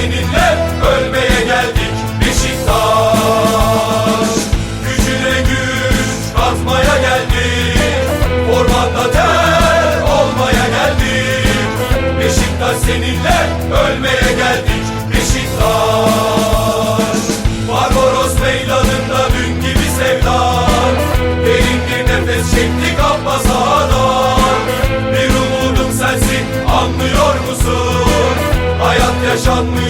seninle ölmeye geldik. Beşiktaş Gücüne güç katmaya geldik. Ormanda ter olmaya geldik. Beşiktaş seninle ölmeye geldik. Beşiktaş Barbaros meydanında dün gibi sevdan Derin bir nefes çektik Abba sahadan Bir umudum sensin anlıyor musun? Hayat yaşanmıyor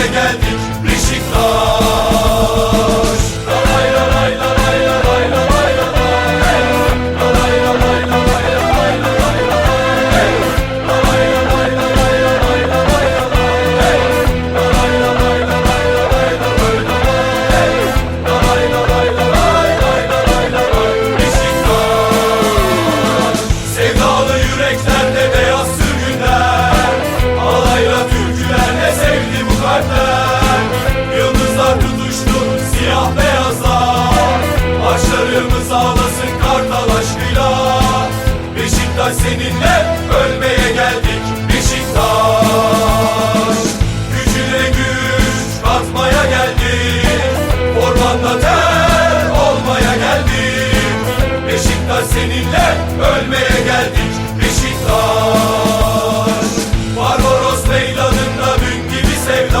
sağlasın kartal aşkıyla. Beşiktaş seninle ölmeye geldik Beşiktaş. Gücüne güç katmaya geldik Formanda ter olmaya geldik. Beşiktaş seninle ölmeye geldik Beşiktaş. Barbaros meydanında dün gibi sevda